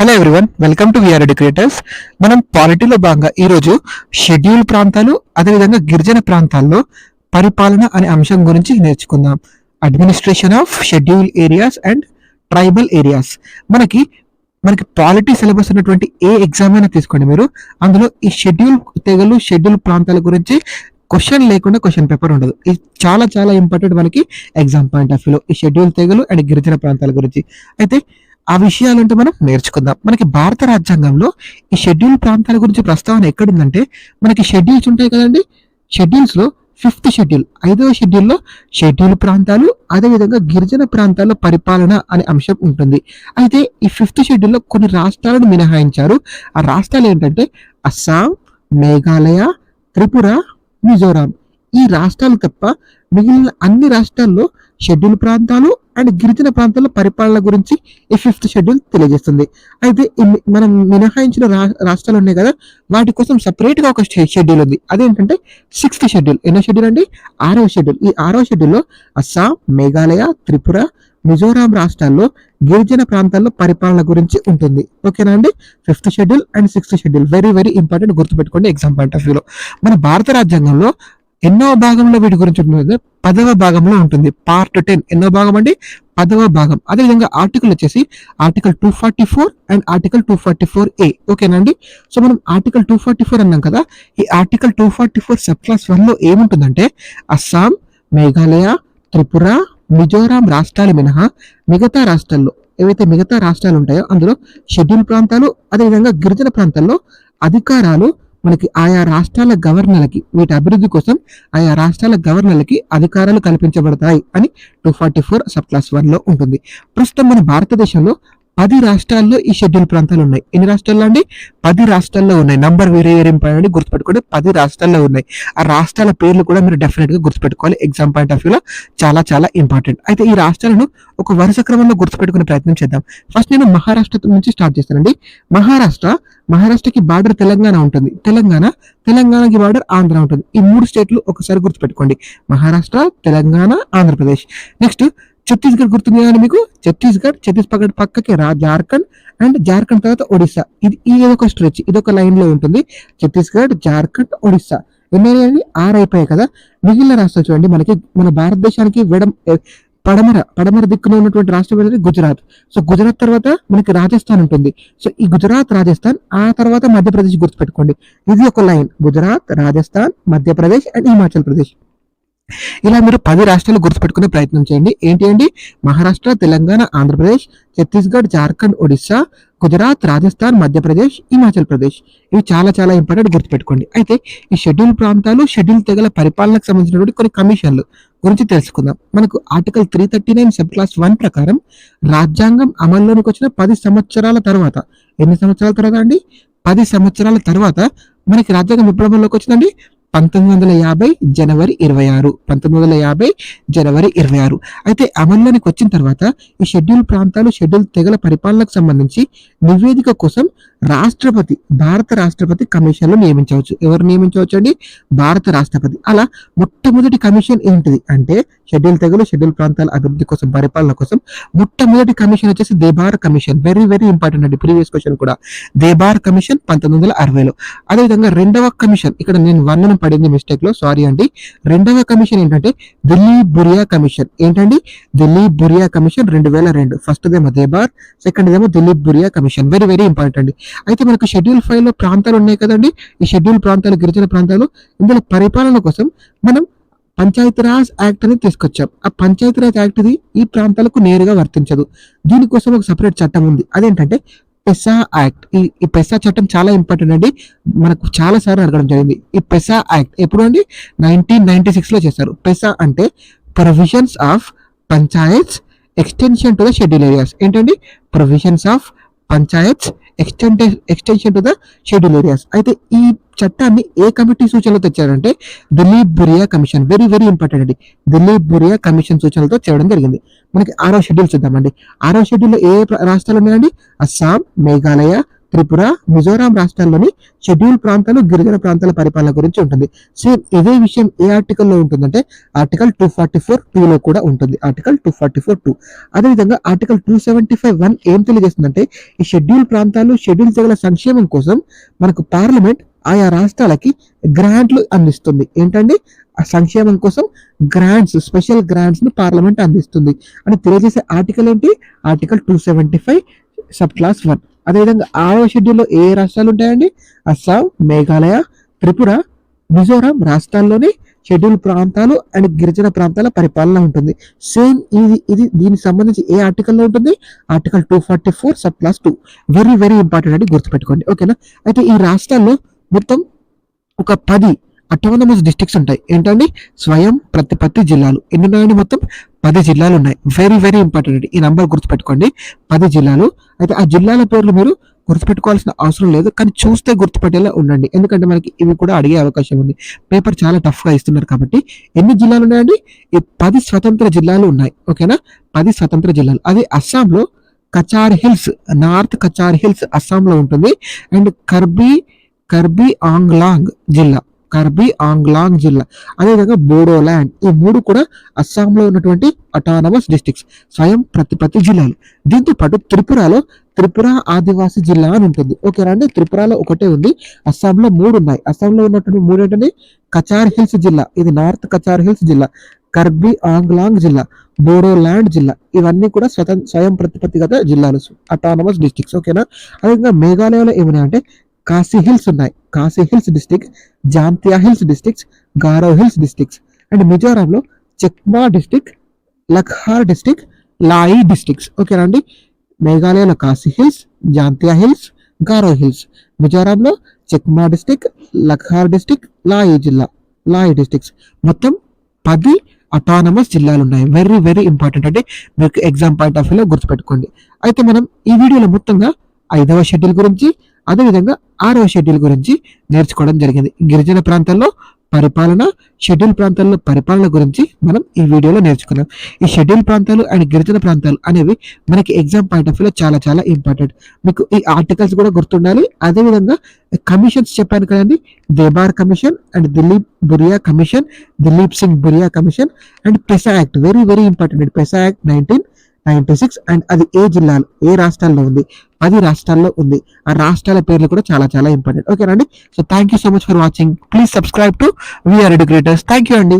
Hello everyone welcome to VR educators మనం పాలిటీలో భాగంగా ఈరోజు షెడ్యూల్ ప్రాంతాలు అదేవిధంగా గిరిజన ప్రాంతాల్లో పరిపాలన అనే అంశం గురించి నేర్చుకుందాం. Administration of schedule areas and tribal areas మనకి మనకి పాలిటీ సిలబస్ ఉన్నటువంటి ఏ ఎగ్జామ్ అయినా తీసుకోండి మీరు. అందులో ఈ షెడ్యూల్ తెగలు షెడ్యూల్ ప్రాంతాల గురించి క్వశ్చన్ లేకుండా క్వశ్చన్ పేపర్ ఉండదు. ఇది చాలా చాలా ఇంపార్టెంట్ మనకి ఎగ్జామ్ పాయింట్ ఆఫ్ వ్యూలో ఈ షెడ్యూల్ తెగలు అండ్ గిరిజన ప్రాంతాల గురించి. అయితే ఆ విషయాలంటే మనం నేర్చుకుందాం. మనకి భారత రాజ్యాంగంలో ఈ షెడ్యూల్ ప్రాంతాల గురించి ప్రస్తావన ఎక్కడుందంటే మనకి షెడ్యూల్స్ ఉంటాయి కదండి. షెడ్యూల్స్లో ఫిఫ్త్ షెడ్యూల్ ఐదవ షెడ్యూల్లో షెడ్యూల్ ప్రాంతాలు అదేవిధంగా గిరిజన ప్రాంతాల్లో పరిపాలన అనే అంశం ఉంటుంది. అయితే ఈ ఫిఫ్త్ షెడ్యూల్లో కొన్ని రాష్ట్రాలను మినహాయించారు. ఆ రాష్ట్రాలు ఏంటంటే అస్సాం మేఘాలయ త్రిపుర మిజోరాం. ఈ రాష్ట్రాలు తప్ప మిగిలిన అన్ని రాష్ట్రాల్లో షెడ్యూల్ ప్రాంతాలు అండ్ గిరిజన ప్రాంతాల పరిపాలన గురించి ఈ ఫిఫ్త్ షెడ్యూల్ తెలియజేస్తుంది. అయితే మనం మినహాయించిన రా- రాష్ట్రాలు ఉన్నాయి కదా వాటి కోసం సపరేట్గా ఒక షెడ్యూల్ ఉంది. అదేంటంటే సిక్స్త్ షెడ్యూల్. ఎన్నో షెడ్యూల్ అండి? ఆరవ షెడ్యూల్. ఈ ఆరవ షెడ్యూల్లో అస్సాం మేఘాలయ త్రిపుర మిజోరాం రాష్ట్రాల్లో గిరిజన ప్రాంతాల్లో పరిపాలన గురించి ఉంటుంది. ఓకేనా అండి? Fifth schedule and sixth schedule. Very very important గుర్తుపెట్టుకోండి. ఎగ్జామ్ పాయింట్ ఆఫ్ వ్యూలో మన భారత రాజ్యాంగంలో ఎన్నో భాగంలో వీటి గురించి ఉంటుంది పదవ భాగంలో ఉంటుంది. పార్ట్ టెన్ ఎన్నో భాగం అండి? పదవ భాగం. అదేవిధంగా ఆర్టికల్ వచ్చేసి article two forty four and article two forty four A ఓకేనండి సో మనం ఆర్టికల్ టూ ఫార్టీ ఫోర్ అన్నాం కదా ఈ article two forty four sub class వన్లో ఏముంటుందంటే అస్సాం మేఘాలయ త్రిపుర మిజోరాం రాష్ట్రాలు మినహా మిగతా రాష్ట్రాల్లో ఏవైతే మిగతా రాష్ట్రాలు ఉంటాయో అందులో షెడ్యూల్ ప్రాంతాలు అదేవిధంగా గిరిజన ప్రాంతాల్లో అధికారాలు మనకి ఆయా రాష్ట్రాల గవర్నర్లకి వీటి అభివృద్ధి కోసం ఆయా రాష్ట్రాల గవర్నర్లకి అధికారాలు కల్పించబడతాయి అని two forty four sub class వన్లో ఉంటుంది. ప్రస్తుతం మన భారతదేశంలో పది రాష్ట్రాల్లో ఈ షెడ్యూల్ ప్రాంతాలు ఉన్నాయి. ఎన్ని రాష్ట్రాల్లో అండి? పది రాష్ట్రాల్లో ఉన్నాయి. నంబర్ వేరే వేరే ఇంపార్టెంట్ గుర్తుపెట్టుకోండి. పది రాష్ట్రాల్లో ఉన్నాయి. ఆ రాష్ట్రాల పేర్లు కూడా మీరు డెఫినెట్గా గుర్తుపెట్టుకోవాలి. ఎగ్జామ్ పాయింట్ ఆఫ్ వ్యూలో చాలా చాలా ఇంపార్టెంట్ అయితే ఈ రాష్ట్రాలను ఒక వరుస క్రమంలో గుర్తుపెట్టుకునే ప్రయత్నం చేద్దాం. ఫస్ట్ నేను మహారాష్ట్ర నుంచి స్టార్ట్ చేస్తానండి. మహారాష్ట్ర మహారాష్ట్రకి బార్డర్ తెలంగాణ ఉంటుంది. తెలంగాణ తెలంగాణకి బార్డర్ ఆంధ్ర ఉంటుంది. ఈ మూడు స్టేట్లు ఒకసారి గుర్తుపెట్టుకోండి. మహారాష్ట్ర తెలంగాణ ఆంధ్రప్రదేశ్. నెక్స్ట్ ఛత్తీస్గఢ్ గుర్తుంది కానీ మీకు? ఛత్తీస్గఢ్ ఛత్తీస్గఢ్ పక్కకి రా జార్ఖండ్ అండ్ జార్ఖండ్ తర్వాత ఒడిస్సా. ఇది ఇది ఒక స్ట్రెచ్ ఇది ఒక లైన్లో ఉంటుంది. ఛత్తీస్గఢ్ జార్ఖండ్ ఒడిస్సా. ఎన్ని ఆరు అయిపోయాయి కదా. మిగిలిన రాష్ట్రాలు చూడండి. మనకి మన భారతదేశానికి వెడం పడమర పడమర దిక్కున ఉన్నటువంటి రాష్ట్రం ఏంటంటే గుజరాత్. సో గుజరాత్ తర్వాత మనకి రాజస్థాన్ ఉంటుంది. సో ఈ గుజరాత్ రాజస్థాన్ ఆ తర్వాత మధ్యప్రదేశ్ గుర్తుపెట్టుకోండి. ఇది ఒక లైన్ గుజరాత్ రాజస్థాన్ మధ్యప్రదేశ్ అండ్ హిమాచల్ ప్రదేశ్. ఇలా మీరు పది రాష్ట్రాలు గుర్తుపెట్టుకునే ప్రయత్నం చేయండి. ఏంటి అండి? మహారాష్ట్ర తెలంగాణ ఆంధ్రప్రదేశ్ ఛత్తీస్గఢ్ జార్ఖండ్ ఒడిస్సా గుజరాత్ రాజస్థాన్ మధ్యప్రదేశ్ హిమాచల్ ప్రదేశ్. ఇవి చాలా చాలా ఇంపార్టెంట్ గుర్తుపెట్టుకోండి. అయితే ఈ షెడ్యూల్ ప్రాంతాలు షెడ్యూల్ తెగల పరిపాలనకు సంబంధించినటువంటి కొన్ని కమిషన్లు గురించి తెలుసుకుందాం. మనకు article three thirty nine sub class one ప్రకారం రాజ్యాంగం అమల్లోనికి వచ్చిన పది సంవత్సరాల తర్వాత ఎన్ని సంవత్సరాల తర్వాత అండి? పది సంవత్సరాల తర్వాత మనకి రాజ్యాంగం విప్లవంలోకి వచ్చిందండి. పంతొమ్మిది వందల యాభై జనవరి ఇరవై ఆరు. పంతొమ్మిది వందల యాభై జనవరి ఇరవై ఆరు. అయితే అమల్లోనికి వచ్చిన తర్వాత ఈ షెడ్యూల్ ప్రాంతాలు షెడ్యూల్ తెగల పరిపాలనకు సంబంధించి నివేదిక కోసం రాష్ట్రపతి భారత రాష్ట్రపతి కమిషన్లు నియమించవచ్చు. ఎవరు నియమించవచ్చు అండి భారత రాష్ట్రపతి. అలా మొట్టమొదటి కమిషన్ ఏంటిది? అంటే షెడ్యూల్ తెగలు షెడ్యూల్ ప్రాంతాల అభివృద్ధి కోసం పరిపాలన కోసం మొట్టమొదటి కమిషన్ వచ్చేసి Dhebar commission. Very very important అండి. ప్రీవియస్ క్వశ్చన్ కూడా. దేబార్ కమిషన్ పంతొమ్మిది వందల అరవైలో. అదేవిధంగా రెండవ కమిషన్ ఇక్కడ నేను వన్ పడింది మిస్టేక్లో సారీ అండి. రెండవ కమిషన్ ఏంటంటే ఢిల్లీ బురియా కమిషన్. ఏంటండి? ఢిల్లీ బురియా కమిషన్ రెండు వేల రెండు. ఫస్ట్ దేమో దేబార్ సెకండ్ ఏమో Delhi Bhuria commission. Very very important అండి. అయితే మనకు షెడ్యూల్ ఫైవ్లో ప్రాంతాలు ఉన్నాయి కదండి. ఈ షెడ్యూల్ ప్రాంతాలు గిరిజన ప్రాంతాలు. ఇందులో పరిపాలన కోసం మనం పంచాయతీరాజ్ యాక్ట్ అని తీసుకొచ్చాం. ఆ పంచాయతీరాజ్ యాక్ట్ ఇది ఈ ప్రాంతాలకు నేరుగా వర్తించదు. దీనికోసం ఒక సపరేట్ చట్టం ఉంది. అదేంటంటే పెసా యాక్ట్. ఈ ఈ పెసా చట్టం చాలా ఇంపార్టెంట్ అండి. మనకు చాలా సార్లు అడగడం జరిగింది. ఈ పెసా యాక్ట్ ఎప్పుడు అండి? నైన్టీన్ నైన్టీ సిక్స్లో చేశారు. పెసా అంటే provisions of panchayats extension to the schedule areas. ఏంటండి? Provisions of panchayats extent extension to the schedule areas అయితే ఈ చట్టాన్ని ఏ కమిటీ సూచనలు తెచ్చారంటే Dilip Bhuria commission. Very very important అండి. దిలీప్ బురియా కమిషన్ సూచనలతో చేయడం జరిగింది. మనకి ఆరో షెడ్యూల్ చూద్దామండి. ఆరో షెడ్యూల్లో ఏ ప్ర- రాష్ట్రాలు ఉన్నాయండి? అస్సాం మేఘాలయ త్రిపుర మిజోరాం రాష్ట్రాల్లోని షెడ్యూల్ ప్రాంతాలు గిరిజన ప్రాంతాల పరిపాలన గురించి ఉంటుంది. సేమ్ ఇదే విషయం ఏ ఆర్టికల్లో ఉంటుందంటే ఆర్టికల్ టూ ఫార్టీ ఫోర్లో కూడా ఉంటుంది. Article two forty four two అదేవిధంగా article two seventy five one ఏం తెలియజేస్తుందంటే ఈ షెడ్యూల్ ప్రాంతాలు షెడ్యూల్ తెగల సంక్షేమం కోసం మనకు పార్లమెంట్ ఆయా రాష్ట్రాలకి గ్రాంట్లు అందిస్తుంది. ఏంటండి? ఆ సంక్షేమం కోసం గ్రాంట్స్ స్పెషల్ గ్రాంట్స్ను పార్లమెంట్ అందిస్తుంది. అని తెలియజేసే ఆర్టికల్ ఏంటి? Article two seventy five sub class one. అదేవిధంగా ఆరో షెడ్యూల్లో ఏ ఏ రాష్ట్రాలు ఉంటాయండి? అస్సాం మేఘాలయ త్రిపుర మిజోరాం రాష్ట్రాల్లోని షెడ్యూల్ ప్రాంతాలు అండ్ గిరిజన ప్రాంతాల పరిపాలన ఉంటుంది. సేమ్ ఇది ఇది దీనికి సంబంధించి ఏ ఆర్టికల్లో ఉంటుంది? Article two forty four sub class two. Very very important అని గుర్తుపెట్టుకోండి. ఓకేనా? అయితే ఈ రాష్ట్రాల్లో మొత్తం ఒక పది అటానమస్ డిస్ట్రిక్ట్స్ ఉంటాయి. ఏంటండి? స్వయం ప్రతిపత్తి జిల్లాలు. ఎన్ని ఉన్నాయండి మొత్తం? పది జిల్లాలు ఉన్నాయి. వెరీ వెరీ ఇంపార్టెంట్ ఈ నంబర్ గుర్తుపెట్టుకోండి. పది జిల్లాలు అయితే ఆ జిల్లాల పేర్లు మీరు గుర్తుపెట్టుకోవాల్సిన అవసరం లేదు కానీ చూస్తే గుర్తుపెట్టేలా ఉండండి. ఎందుకంటే మనకి ఇవి కూడా అడిగే అవకాశం ఉంది. పేపర్ చాలా టఫ్గా ఇస్తున్నారు కాబట్టి ఎన్ని జిల్లాలు ఉన్నాయండి? ఈ పది స్వతంత్ర జిల్లాలు ఉన్నాయి. ఓకేనా? పది స్వతంత్ర జిల్లాలు. అది అస్సాంలో Cachar hills north Cachar hills అస్సాంలో ఉంటుంది. అండ్ కర్బీ కర్బీ ఆంగ్లాంగ్ జిల్లా. కర్బీ ఆంగ్లాంగ్ జిల్లా. అదేవిధంగా బోడోల్యాండ్ ఈ మూడు కూడా అస్సాంలో ఉన్నటువంటి అటానమస్ డిస్ట్రిక్ట్స్ స్వయం ప్రతిపత్తి జిల్లాలు. దీంతో పాటు త్రిపురలో త్రిపుర ఆదివాసీ జిల్లా అని ఉంటుంది. ఓకేనా అండి త్రిపురలో ఒకటే ఉంది. అస్సాంలో మూడు ఉన్నాయి. అస్సాంలో ఉన్నటువంటి మూడు ఏంటంటే కచార్ హిల్స్ జిల్లా. ఇది నార్త్ కచార్ హిల్స్ జిల్లా. కర్బీ ఆంగ్లాంగ్ జిల్లా. బోడోల్యాండ్ జిల్లా. ఇవన్నీ కూడా స్వతం స్వయం ప్రతిపత్తిగత జిల్లాలు. అటానమస్ డిస్ట్రిక్ట్స్ ఓకేనా? అదేవిధంగా మేఘాలయలో ఏమున్నాయంటే కాశీ హిల్స్ ఉన్నాయి. Khasi hills district Jaintia hills districts Garo hills districts and మిజోరాంలో Chakma district Lakher district Lai districts ఓకేనా అండి మేఘాలయలో Khasi hills Jaintia hills Garo hills మిజోరాంలో Chakma district Lakher district Lai జిల్లా లాయి డిస్టిక్స్ మొత్తం పది అటానమస్ జిల్లాలు ఉన్నాయి. వెరీ వెరీ ఇంపార్టెంట్ అంటే మీకు ఎగ్జామ్ పాయింట్ ఆఫ్ వ్యూలో గుర్తుపెట్టుకోండి. అయితే మనం ఈ వీడియోలో మొత్తంగా ఐదవ షెడ్యూల్ గురించి అదేవిధంగా ఆరవ షెడ్యూల్ గురించి నేర్చుకోవడం జరిగింది. గిరిజన ప్రాంతాల్లో పరిపాలన షెడ్యూల్ ప్రాంతాల్లో పరిపాలన గురించి మనం ఈ వీడియోలో నేర్చుకున్నాం. ఈ షెడ్యూల్ ప్రాంతాలు అండ్ గిరిజన ప్రాంతాలు అనేవి మనకి ఎగ్జామ్ పాయింట్ ఆఫ్ వ్యూలో చాలా చాలా ఇంపార్టెంట్. మీకు ఈ ఆర్టికల్స్ కూడా గుర్తుండాలి. అదేవిధంగా కమిషన్స్ చెప్పాను కదండి. Dhebar commission and Dilip Bhuria commission Dilip Singh Bhuria commission and PESA act. Very very important PESA act nineteen ninety six and అది ఏ జిల్లాలో ఏ రాష్ట్రాల్లో ఉంది? పది రాష్ట్రాల్లో ఉంది. ఆ రాష్ట్రాల పేర్లు కూడా చాలా చాలా ఇంపార్టెంట్ ఓకేనండి so thank you so much for watching please subscribe to VR educators thank you అండి.